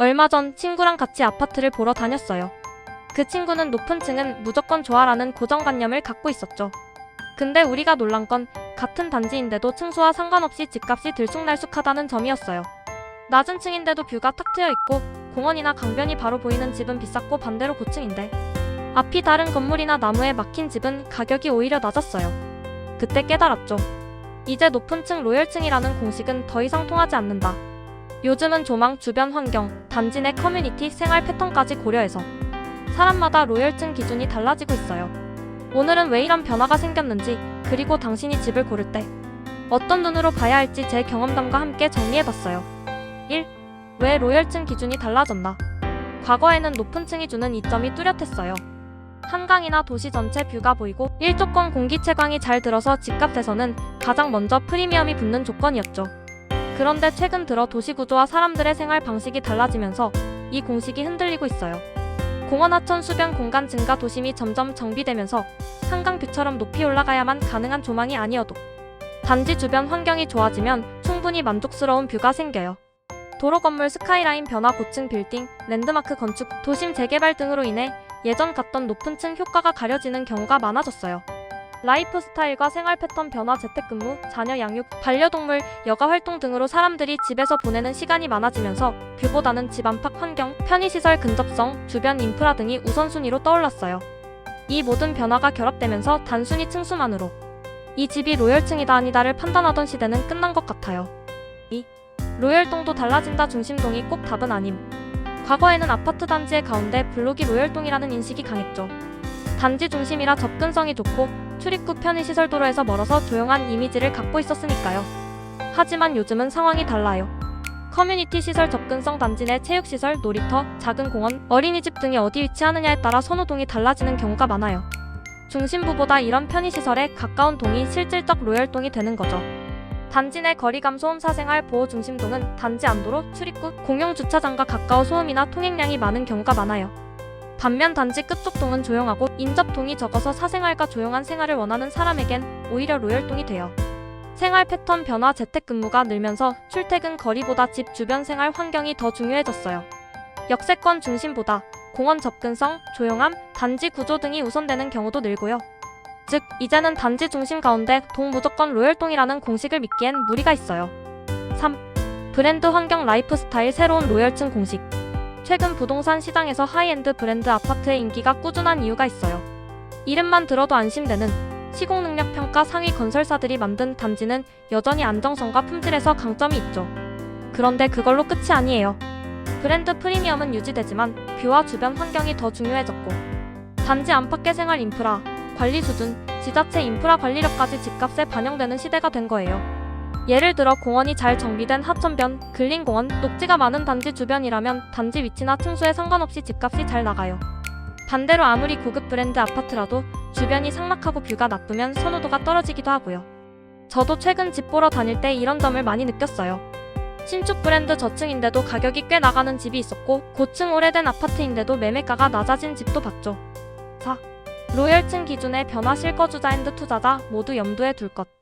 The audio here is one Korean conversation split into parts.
얼마 전 친구랑 같이 아파트를 보러 다녔어요. 그 친구는 높은 층은 무조건 좋아라는 고정관념을 갖고 있었죠. 근데 우리가 놀란 건 같은 단지인데도 층수와 상관없이 집값이 들쑥날쑥하다는 점이었어요. 낮은 층인데도 뷰가 탁 트여 있고 공원이나 강변이 바로 보이는 집은 비쌌고 반대로 고층인데 앞이 다른 건물이나 나무에 막힌 집은 가격이 오히려 낮았어요. 그때 깨달았죠. 이제 높은 층 로열층이라는 공식은 더 이상 통하지 않는다. 요즘은 조망, 주변 환경, 단지 내 커뮤니티, 생활 패턴까지 고려해서 사람마다 로열층 기준이 달라지고 있어요. 오늘은 왜 이런 변화가 생겼는지, 그리고 당신이 집을 고를 때 어떤 눈으로 봐야 할지 제 경험담과 함께 정리해봤어요. 1. 왜 로열층 기준이 달라졌나? 과거에는 높은 층이 주는 이점이 뚜렷했어요. 한강이나 도시 전체 뷰가 보이고 일조권 공기 채광이 잘 들어서 집값에서는 가장 먼저 프리미엄이 붙는 조건이었죠. 그런데 최근 들어 도시 구조와 사람들의 생활 방식이 달라지면서 이 공식이 흔들리고 있어요. 공원 하천 수변 공간 증가 도심이 점점 정비되면서 한강 뷰처럼 높이 올라가야만 가능한 조망이 아니어도 단지 주변 환경이 좋아지면 충분히 만족스러운 뷰가 생겨요. 도로 건물 스카이라인 변화 고층 빌딩, 랜드마크 건축, 도심 재개발 등으로 인해 예전 갔던 높은 층 효과가 가려지는 경우가 많아졌어요. 라이프 스타일과 생활 패턴 변화, 재택근무, 자녀 양육, 반려동물, 여가 활동 등으로 사람들이 집에서 보내는 시간이 많아지면서 뷰보다는 집 안팎 환경, 편의시설 근접성, 주변 인프라 등이 우선순위로 떠올랐어요. 이 모든 변화가 결합되면서 단순히 층수만으로 이 집이 로열층이다 아니다를 판단하던 시대는 끝난 것 같아요. 2. 로열동도 달라진다 중심동이 꼭 답은 아님. 과거에는 아파트 단지의 가운데 블록이 로열동이라는 인식이 강했죠. 단지 중심이라 접근성이 좋고 출입구 편의 시설 도로에서 멀어서 조용한 이미지를 갖고 있었으니까요. 하지만 요즘은 상황이 달라요. 커뮤니티 시설 접근성 단지 내 체육시설, 놀이터, 작은 공원, 어린이집 등이 어디 위치하느냐에 따라 선호동이 달라지는 경우가 많아요. 중심부보다 이런 편의시설에 가까운 동이 실질적 로열동이 되는 거죠. 단지 내 거리감 소음 사생활 보호 중심동은 단지 안도로 출입구, 공용 주차장과 가까워 소음이나 통행량이 많은 경우가 많아요. 반면 단지 끝쪽 동은 조용하고 인접동이 적어서 사생활과 조용한 생활을 원하는 사람에겐 오히려 로열동이 돼요. 생활 패턴 변화 재택근무가 늘면서 출퇴근 거리보다 집 주변 생활 환경이 더 중요해졌어요. 역세권 중심보다 공원 접근성, 조용함, 단지 구조 등이 우선되는 경우도 늘고요. 즉, 이제는 단지 중심 가운데 동 무조건 로열동이라는 공식을 믿기엔 무리가 있어요. 3. 브랜드 환경 라이프 스타일 새로운 로열층 공식. 최근 부동산 시장에서 하이엔드 브랜드 아파트의 인기가 꾸준한 이유가 있어요. 이름만 들어도 안심되는 시공 능력 평가 상위 건설사들이 만든 단지는 여전히 안정성과 품질에서 강점이 있죠. 그런데 그걸로 끝이 아니에요. 브랜드 프리미엄은 유지되지만 뷰와 주변 환경이 더 중요해졌고 단지 안팎의 생활 인프라, 관리 수준, 지자체 인프라 관리력까지 집값에 반영되는 시대가 된 거예요. 예를 들어 공원이 잘 정비된 하천변, 근린공원, 녹지가 많은 단지 주변이라면 단지 위치나 층수에 상관없이 집값이 잘 나가요. 반대로 아무리 고급 브랜드 아파트라도 주변이 삭막하고 뷰가 나쁘면 선호도가 떨어지기도 하고요. 저도 최근 집 보러 다닐 때 이런 점을 많이 느꼈어요. 신축 브랜드 저층인데도 가격이 꽤 나가는 집이 있었고 고층 오래된 아파트인데도 매매가가 낮아진 집도 봤죠. 4. 로열층 기준의 변화 실거주자 앤드 투자자 모두 염두에 둘 것.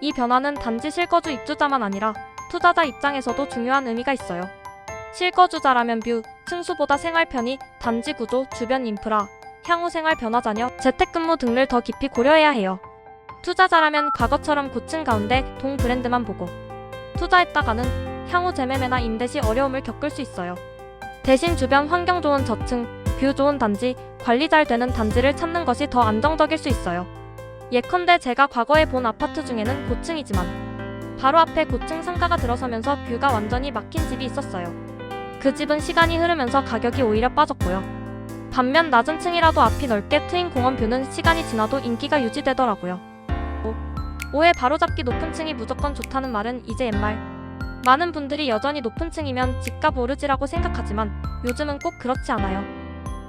이 변화는 단지 실거주 입주자만 아니라 투자자 입장에서도 중요한 의미가 있어요. 실거주자라면 뷰, 층수보다 생활 편의, 단지 구조, 주변 인프라, 향후 생활 변화 자녀, 재택근무 등을 더 깊이 고려해야 해요. 투자자라면 과거처럼 고층 가운데 동 브랜드만 보고 투자했다가는 향후 재매매나 임대 시 어려움을 겪을 수 있어요. 대신 주변 환경 좋은 저층, 뷰 좋은 단지, 관리 잘 되는 단지를 찾는 것이 더 안정적일 수 있어요. 예컨대 제가 과거에 본 아파트 중에는 고층이지만 바로 앞에 고층 상가가 들어서면서 뷰가 완전히 막힌 집이 있었어요. 그 집은 시간이 흐르면서 가격이 오히려 빠졌고요. 반면 낮은 층이라도 앞이 넓게 트인 공원 뷰는 시간이 지나도 인기가 유지되더라고요. 5. 오해 바로잡기 높은 층이 무조건 좋다는 말은 이제 옛말. 많은 분들이 여전히 높은 층이면 집값 오르지라고 생각하지만 요즘은 꼭 그렇지 않아요.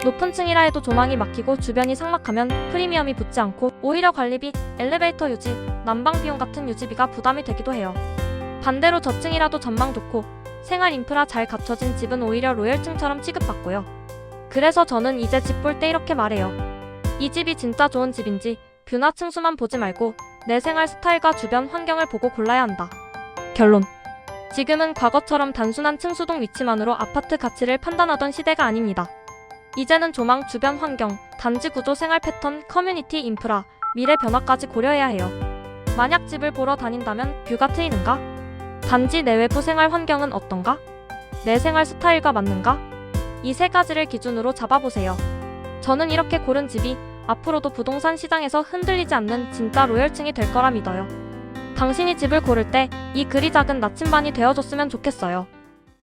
높은 층이라 해도 조망이 막히고 주변이 삭막하면 프리미엄이 붙지 않고 오히려 관리비, 엘리베이터 유지, 난방 비용 같은 유지비가 부담이 되기도 해요. 반대로 저층이라도 전망 좋고 생활 인프라 잘 갖춰진 집은 오히려 로열층처럼 취급받고요. 그래서 저는 이제 집 볼 때 이렇게 말해요. 이 집이 진짜 좋은 집인지 뷰나 층수만 보지 말고 내 생활 스타일과 주변 환경을 보고 골라야 한다. 결론. 지금은 과거처럼 단순한 층수동 위치만으로 아파트 가치를 판단하던 시대가 아닙니다. 이제는 조망, 주변 환경, 단지 구조, 생활 패턴, 커뮤니티 인프라, 미래 변화까지 고려해야 해요. 만약 집을 보러 다닌다면 뷰가 트이는가? 단지 내 외부 생활 환경은 어떤가? 내 생활 스타일과 맞는가? 이 세 가지를 기준으로 잡아보세요. 저는 이렇게 고른 집이 앞으로도 부동산 시장에서 흔들리지 않는 진짜 로열층이 될 거라 믿어요. 당신이 집을 고를 때이 글이 작은 나침반이 되어줬으면 좋겠어요.